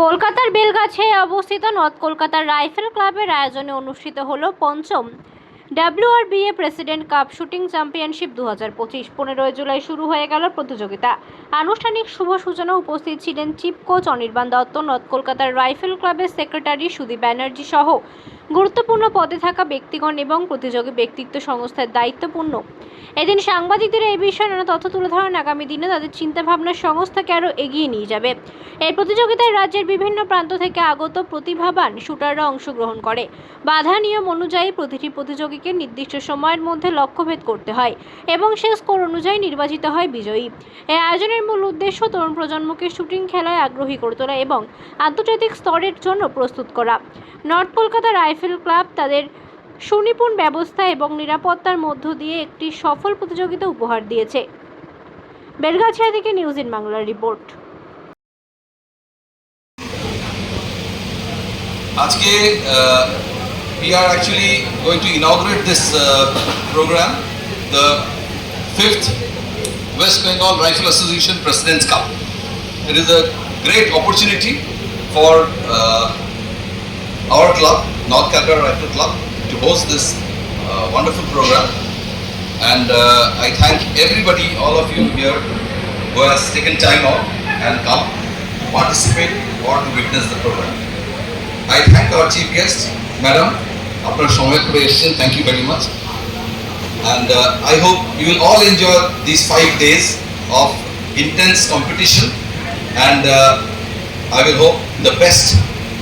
কলকাতার বেলগাছে অবস্থিত নর্থ কলকাতার রাইফেল ক্লাবের আয়োজনে অনুষ্ঠিত হলো পঞ্চম WRBA president cup shooting championship দু হাজার পঁচিশ। পনেরোই জুলাই শুরু হয়ে গেল প্রতিযোগিতা। আনুষ্ঠানিক শুভ সূচনা উপস্থিত ছিলেন chief coach Anirban Dutta, north কলকাতার রাইফেল ক্লাবের সেক্রেটারি সুদীপ ব্যানার্জি সহ গুরুত্বপূর্ণ পদে থাকা ব্যক্তিগণ এবং প্রতিযোগী ব্যক্তিত্ব সংস্থার দায়িত্বপূর্ণ। এদিন সাংবাদিকদের এই বিষয়ে নানা তথ্য তুলে ধরেন আগামী দিনে তাদের চিন্তাভাবনা সংস্থাকে আরও এগিয়ে নিয়ে যাবে। এই প্রতিযোগিতায় রাজ্যের বিভিন্ন প্রান্ত থেকে আগত প্রতিভাবান শুটাররা অংশগ্রহণ করে। বাধা নিয়ম অনুযায়ী প্রতিটি প্রতিযোগীকে নির্দিষ্ট সময়ের মধ্যে লক্ষ্যভেদ করতে হয় এবং সে স্কোর অনুযায়ী নির্বাচিত হয় বিজয়ী। এই আয়োজনের মূল উদ্দেশ্য তরুণ প্রজন্মকে শুটিং খেলায় আগ্রহী করে তোলা এবং আন্তর্জাতিক স্তরের জন্য প্রস্তুত করা। নর্থ কলকাতা রাইফেল ক্লাব তাদের সুনিপুণ ব্যবস্থা এবং নিরাপত্তার মধ্য দিয়ে একটি সফল প্রতিযোগিতা উপহার দিয়েছে বেলগাছিয়া থেকে নিউজ ইন বাংলার রিপোর্ট আজকে uh, we are actually going to inaugurate this uh, program, the fifth West Bengal Rifle Association President's Cup. It is a great opportunity for uh, our club, North Calcutta Rifle Club, to host this uh, wonderful program. And uh, I thank everybody, all of you here, who has taken time out and come to participate or to witness the program. I thank our chief guest, madam. আপনার সময় করে এসেছেন thank you very much and I hope you will all enjoy this five days of intense competition and I will hope the best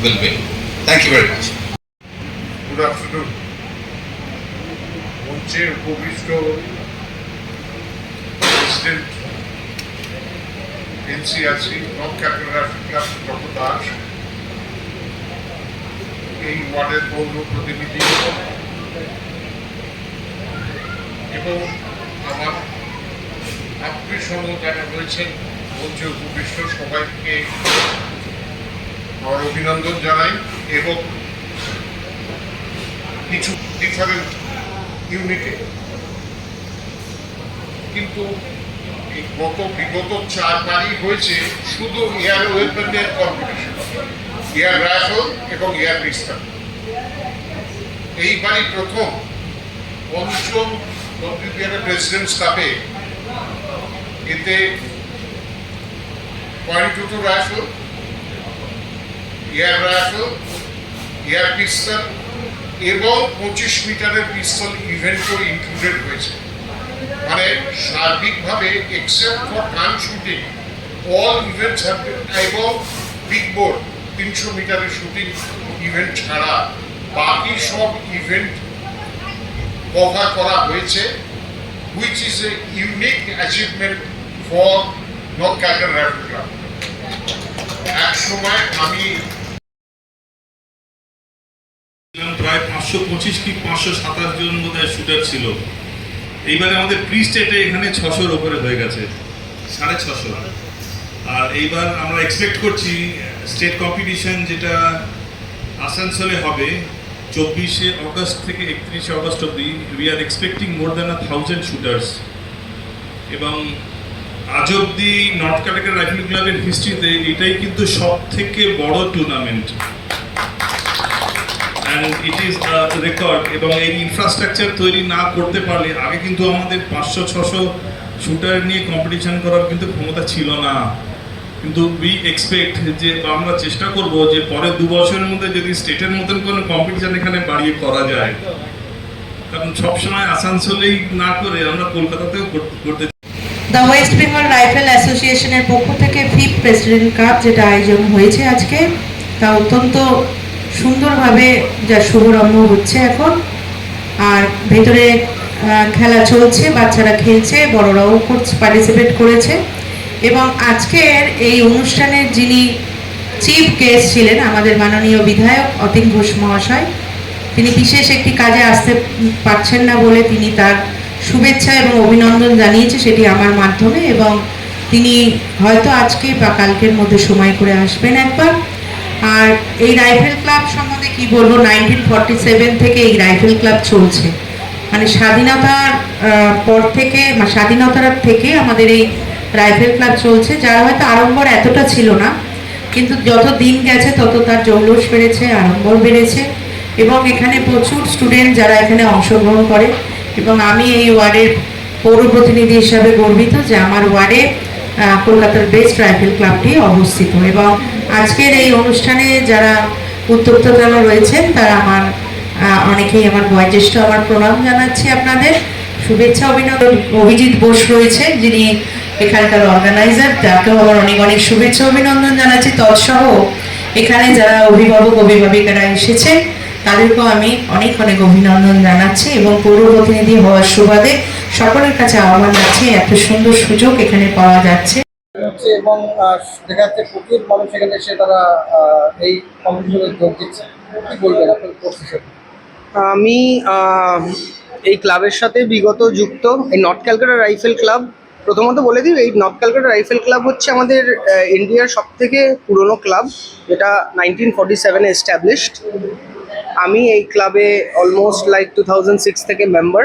will win thank you very much Good afternoon মঞ্চে উপবিষ্ট president NCRC non capital club doctor Das এই ওয়ার্ডের পৌর প্রতিনিধি। এবং আমার আত্মীয় সঙ্গ যারা রয়েছেন, মঞ্চে উপবিষ্ট সবাইকে আমার অভিনন্দন জানাই এবং কিছু ডিফারেন্ট ইউনিটে কিন্তু গত, বিগত চারবারই হয়েছে শুধু এয়ার ওয়েপনের কম্পিটিশন এয়ার রাইফেল এবং এয়ার পিস্তল এইবারই প্রথম পঞ্চম ডব্লিউপিআর প্রেসিডেন্টস কাপে এতে point two two rifle air rifle air pistol এবং পঁচিশ মিটারের পিস্তল ইভেন্টও ইনক্লুডেড হয়েছে। মানে সার্বিকভাবে except for gun shooting all events এবং বিগ বোর্ড তিনশো মিটারের শুটিং ইভেন্ট ছাড়া বাকি সব ইভেন্ট কভার করা হয়েছে which is a unique achievement for north cater rifle club এক সময় আমি প্রায় পাঁচশো পঁচিশ কি পাঁচশো সাতাশ জন বোধ শুটার ছিল। এইবারে আমাদের প্রি স্টেটে এখানে ছশোর ওপরে হয়ে গেছে, সাড়ে ছশো। আর এইবার আমরা এক্সপেক্ট করছি স্টেট কম্পিটিশন যেটা আসানসোলে হবে, চব্বিশে অগস্ট থেকে একত্রিশে অগস্ট অব্দি we are expecting more than a thousand shooters এবং আজ অব্দি নর্থ ক্যাটাগরি রাইফেল ক্লাবের হিস্ট্রিতে এটাই কিন্তু সব থেকে বড় tournament and it is record এবং এই ইনফ্রাস্ট্রাকচার তৈরি না করতে পারলে আগে কিন্তু আমাদের পাঁচশো, ছশো শুটার নিয়ে কম্পিটিশন করার কিন্তু ক্ষমতা ছিল না। কিন্তু উই এক্সপেক্ট যে আমরা চেষ্টা করব যে, পরের দু বছরের মধ্যে যদি স্টেটের মতন কোনো কম্পিটিশন এখানে বাড়িয়ে করা যায়। কারণ সবসময় আসানসোলেই না করে আমরা কলকাতাতেও করতে দ্য ওয়েস্ট বেঙ্গল রাইফেল অ্যাসোসিয়েশনের পক্ষ থেকে ফিফ প্রেসিডেন্ট কাপ যেটা আয়োজন হয়েছে আজকে, তা অত্যন্ত সুন্দরভাবে যা শুভারম্ভ হচ্ছে এখন। আর ভেতরে খেলা চলছে, বাচ্চারা খেলছে, বড়রাও করছে পার্টিসিপেট করেছে। এবং আজকের এই অনুষ্ঠানের যিনি চিফ গেস্ট ছিলেন, আমাদের মাননীয় বিধায়ক অতীন ঘোষ মহাশয়, তিনি বিশেষ একটি কাজে আসতে পারছেন না বলে তিনি তার শুভেচ্ছা এবং অভিনন্দন জানিয়েছে, সেটি আমার মাধ্যমে। এবং তিনি হয়তো আজকে বা কালকের মধ্যে সময় করে আসবেন একবার। এই রাইফেল ক্লাব সম্বন্ধে কি বলব? নাইনটিন ফর্টি সেভেন থেকে এই রাইফেল ক্লাব চলছে। মানে স্বাধীনতার পর থেকে স্বাধীনতার থেকে আমাদের এই রাইফেল ক্লাব চলছে, যার হয়তো আড়ম্বর এতটা ছিল না, কিন্তু যত দিন গেছে, তত তার জৌলুস বেড়েছে, আড়ম্বর বেড়েছে। এবং এখানে প্রচুর স্টুডেন্ট যারা এখানে অংশগ্রহণ করে। এবং আমি এই ওয়ার্ডের পৌর প্রতিনিধি হিসাবে গর্বিত যে আমার ওয়ার্ডে কলকাতার বেস্ট রাইফেল ক্লাবটি অবস্থিত। এবং আজকের এই অনুষ্ঠানে যারা উদ্যোক্তারা রয়েছেন, তারা আমার অনেকেই আমার বয়োজ্যেষ্ঠ আমার প্রণাম জানাচ্ছি আপনাদের। শুভেচ্ছা অভিনন্দন। অভিজিৎ বোস রয়েছে, যিনি এখানকার অর্গানাইজার তাকেও আমার অনেক অনেক শুভেচ্ছা অভিনন্দন জানাচ্ছি। তৎসহ এখানে যারা অভিভাবক, অভিভাবিকারা এসেছে তাদেরকেও আমি অনেক অনেক অভিনন্দন জানাচ্ছি এবং পৌর প্রতিনিধি হওয়ার সুবাদে সকলের কাছে আহ্বান জানাচ্ছি এত সুন্দর সুযোগ এখানে পাওয়া যাচ্ছে। হচ্ছে এবং দেখা যাচ্ছে প্রচুর মানুষ এখানে এসে তারা এই কম্পিটিশনে যোগ দিচ্ছে। কি বলবেন আপনার আমি এই ক্লাবের সাথে বিগত যুক্ত এই নর্থ ক্যালকাটা রাইফেল ক্লাব প্রথমত বলে দিই এই নর্থ ক্যালকাটা রাইফেল ক্লাব হচ্ছে আমাদের ইন্ডিয়ার সব থেকে পুরনো ক্লাব যেটা নাইনটিন ফর্টি সেভেনে এস্টাবলিশড আমি এই ক্লাবে almost like two thousand six থেকে মেম্বার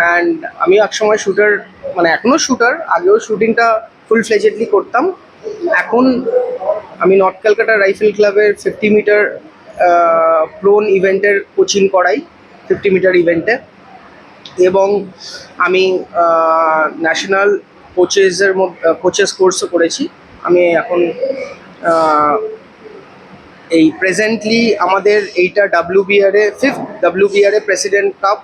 অ্যান্ড আমি একসময় শুটার মানে এখনও শুটার আগেও শুটিংটা ফুল ফ্লেজেডলি করতাম। এখন আমি নর্থ ক্যালকাটা রাইফেল ক্লাবের ফিফটি মিটার প্রোন ইভেন্টের কোচিং করাই ফিফটি মিটার ইভেন্টে এবং আমি ন্যাশনাল কোচেসের মধ্যে কোচেস কোর্সও করেছি। আমি এখন এই প্রেজেন্টলি আমাদের এইটা W BRA fifth W BRA president cup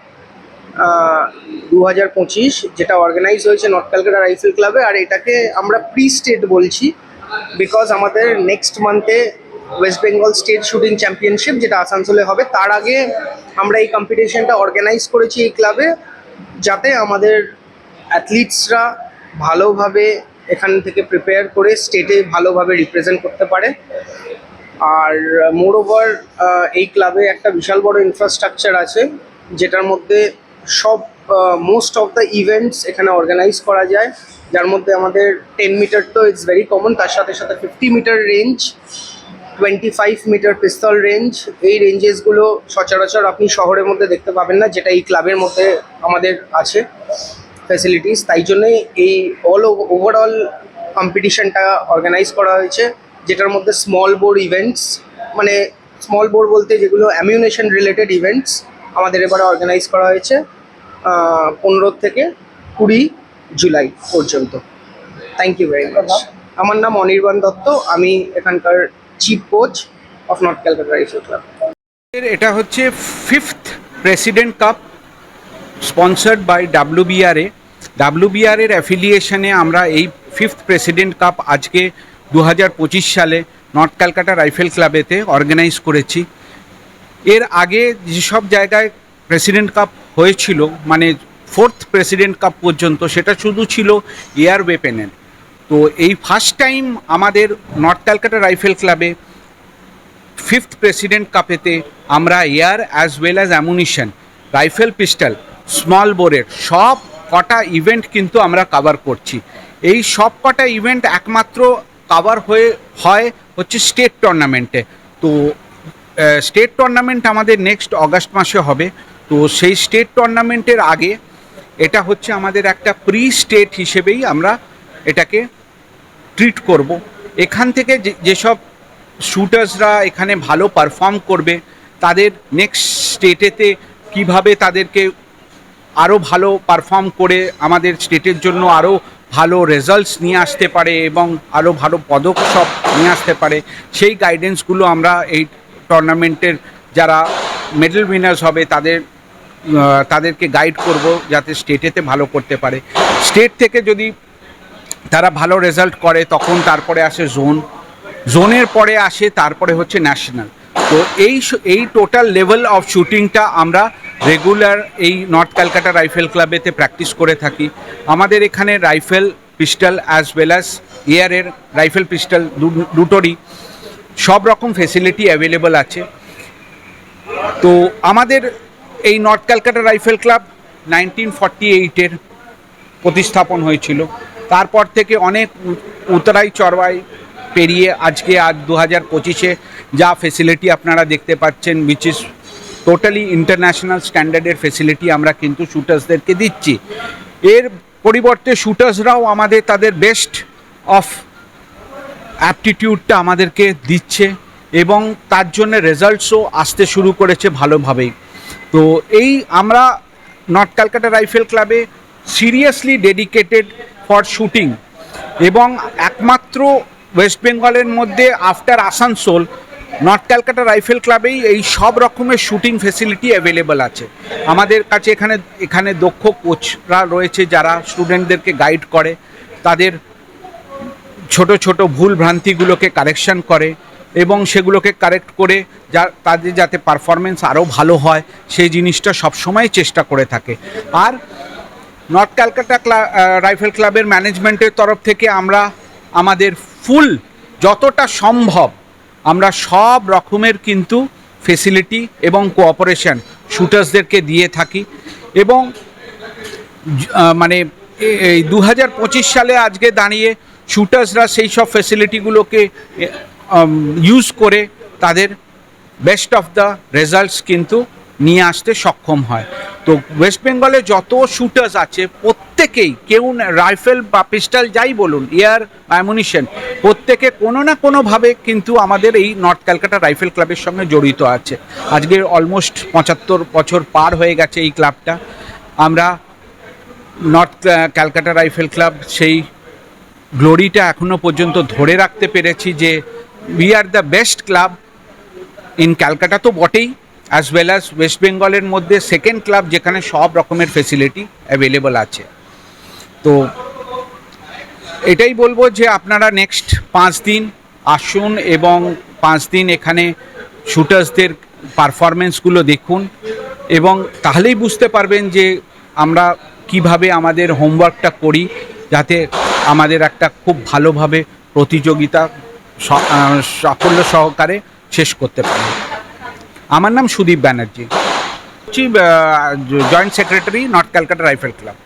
দু হাজার পঁচিশ, যেটা অর্গানাইজ হয়েছে নর্থ ক্যালকাটা রাইফেল ক্লাবে আর এটাকে আমরা প্রি স্টেট বলছি বিকজ আমাদের next মান্থে West Bengal state shooting championship যেটা আসানসোলে হবে, তার আগে আমরা এই কম্পিটিশনটা অর্গানাইজ করেছি এই ক্লাবে যাতে আমাদের অ্যাথলিটসরা ভালোভাবে এখান থেকে প্রিপেয়ার করে স্টেটে ভালোভাবে রিপ্রেজেন্ট করতে পারে। আর মোর ওভার এই ক্লাবে একটা বিশাল বড় ইনফ্রাস্ট্রাকচার আছে, যেটার মধ্যে সব মোস্ট অফ দ্য ইভেন্টস এখানে অর্গানাইজ করা যায়। যার মধ্যে আমাদের টেন মিটার তো ইটস ভেরি কমন তার সাথে সাথে fifty metre range twenty five metre pistol range এই রেঞ্জেসগুলো সচরাচর আপনি শহরের মধ্যে দেখতে পাবেন না, যেটা এই ক্লাবের মধ্যে আমাদের আছে ফ্যাসিলিটিস তাই জন্যই এই অল ওভারঅল কম্পিটিশনটা অর্গানাইজ করা হয়েছে, যেটার মধ্যে স্মল বোর ইভেন্টস মানে স্মল বোর বলতে যেগুলো অ্যামিউনেশন রিলেটেড ইভেন্টস আমাদের এবারে অর্গানাইজ করা হয়েছে। পনেরো থেকে কুড়ি জুলাই পর্যন্ত। থ্যাংক ইউ ভেরি মাচ আমার নাম অনির্বাণ দত্ত, আমি এখানকার chief coach of north Calcutta rifle club এটা হচ্ছে fifth president cup sponsored by WBRA WBR এর অ্যাফিলিয়েশনে আমরা এই ফিফথ প্রেসিডেন্ট কাপ আজকে দু হাজার পঁচিশ সালে নর্থ ক্যালকাটা রাইফেল ক্লাবেতে অর্গানাইজ করেছি। এর আগে যেসব জায়গায় প্রেসিডেন্ট কাপ হয়েছিল মানে ফোর্থ প্রেসিডেন্ট কাপ পর্যন্ত সেটা শুধু ছিল এয়ার ওয়েপেনের তো এই ফার্স্ট টাইম আমাদের নর্থ ক্যালকাটা রাইফেল ক্লাবে ফিফথ প্রেসিডেন্ট কাপেতে আমরা air as well as ammunition rifle pistol small বোরের সব কটা ইভেন্ট কিন্তু আমরা কভার করছি। এই সব কটা ইভেন্ট একমাত্র কভার হয়ে, হয় হচ্ছে স্টেট টুর্নামেন্টে তো স্টেট টুর্নামেন্ট আমাদের নেক্সট অগাস্ট মাসে হবে। তো সেই স্টেট টুর্নামেন্টের আগে এটা হচ্ছে আমাদের একটা প্রি স্টেট হিসেবেই আমরা এটাকে ট্রিট করব। এখান থেকে যে, যেসব শুটার্সরা এখানে ভালো পারফর্ম করবে, তাদের নেক্সট স্টেটেতে কীভাবে তাদেরকে আরও ভালো পারফর্ম করে আমাদের স্টেটের জন্য আরও ভালো রেজাল্টস নিয়ে আসতে পারে এবং আরও ভালো পদক সব নিয়ে আসতে পারে, সেই গাইডেন্সগুলো আমরা এই টুর্নামেন্টের যারা মেডেল উইনার্স হবে তাদের তাদেরকে গাইড করব যাতে স্টেটেতে ভালো করতে পারে। স্টেট থেকে যদি তারা ভালো রেজাল্ট করে, তখন তারপরে আসে জোন জোনের পরে আসে, তারপরে হচ্ছে ন্যাশনাল তো এই এই টোটাল লেভেল অফ শুটিংটা আমরা রেগুলার এই নর্থ ক্যালকাটা রাইফেল ক্লাবেতে প্র্যাকটিস করে থাকি। আমাদের এখানে rifle pistol as well as এয়ারের rifle pistol দুটোরই সব রকম ফেসিলিটি অ্যাভেলেবল আছে। তো আমাদের এই north Calcutta rifle club nineteen forty এইটের প্রতিস্থাপন হয়েছিল। তারপর থেকে অনেক উতরাই চড়াই পেরিয়ে আজকে আজ দু হাজার পঁচিশে যা ফেসিলিটি আপনারা দেখতে পাচ্ছেন উইচ ইজ টোটালি ইন্টারন্যাশনাল স্ট্যান্ডার্ডের ফেসিলিটি আমরা কিন্তু শ্যুটার্সদেরকে দিচ্ছি। এর পরিবর্তে শ্যুটার্সরাও আমাদের তাদের বেস্ট অফ অ্যাপটিটিউডটা আমাদেরকে দিচ্ছে এবং তার জন্য রেজাল্টসও আসতে শুরু করেছে ভালোভাবেই। তো এই আমরা নর্থ ক্যালকাটা রাইফেল ক্লাবে সিরিয়াসলি ডেডিকেটেড ফর শুটিং এবং একমাত্র ওয়েস্ট বেঙ্গলের মধ্যে after Asansol, north Calcutta rifle ক্লাবেই এই সব রকমের শুটিং ফেসিলিটি অ্যাভেলেবল আছে। আমাদের কাছে এখানে এখানে দক্ষ কোচরা রয়েছে যারা স্টুডেন্টদেরকে গাইড করে, তাদের ছোট ছোট ভুল ভ্রান্তিগুলোকে কারেকশন করে এবং সেগুলোকে কারেক্ট করে যা, তাদের যাতে পারফরমেন্স আরও ভালো হয়, সেই জিনিসটা সবসময় চেষ্টা করে থাকে। আর নর্থ ক্যালকাটা রাইফেল ক্লাবের ম্যানেজমেন্টের তরফ থেকে আমরা আমাদের ফুল যতটা সম্ভব আমরা সব রকমের কিন্তু ফেসিলিটি এবং কোঅপারেশন শুটার্সদেরকে দিয়ে থাকি। এবং মানে এই দু হাজার পঁচিশ সালে আজকে দাঁড়িয়ে শুটার্সরা সেই সব ফেসিলিটিগুলোকে ইউজ করে তাদের বেস্ট অফ দ্য রেজাল্টস কিন্তু নিয়ে আসতে সক্ষম হয়। তো ওয়েস্ট বেঙ্গলে যত শুটার্স আছে, প্রত্যেকেই কেউ রাইফেল বা পিস্টল যাই বলুন এয়ার অ্যামুনিশন প্রত্যেকে কোনো না কোনোভাবে কিন্তু আমাদের এই নর্থ ক্যালকাটা রাইফেল ক্লাবের সঙ্গে জড়িত আছে। আজকে অলমোস্ট পঁচাত্তর বছর পার হয়ে গেছে এই ক্লাবটা আমরা নর্থ ক্যালকাটা রাইফেল ক্লাব সেই গ্লোরিটা এখনও পর্যন্ত ধরে রাখতে পেরেছি যে we are the best club in Calcutta তো বটেই অ্যাজ ওয়েল অ্যাজ ওয়েস্ট বেঙ্গলের মধ্যে সেকেন্ড ক্লাব যেখানে সব রকমের ফেসিলিটি অ্যাভেলেবল আছে। তো এটাই বলব যে আপনারা নেক্সট পাঁচ দিন আসুন এবং পাঁচ দিন এখানে শুটার্সদের পারফরমেন্সগুলো দেখুন এবং তাহলেই বুঝতে পারবেন যে আমরা কীভাবে আমাদের হোমওয়ার্কটা করি যাতে আমাদের একটা খুব ভালোভাবে প্রতিযোগিতা সাফল্য সহকারে শেষ করতে পারি। আমার নাম Sudip Banerjee. Joint secretary north Calcutta rifle club.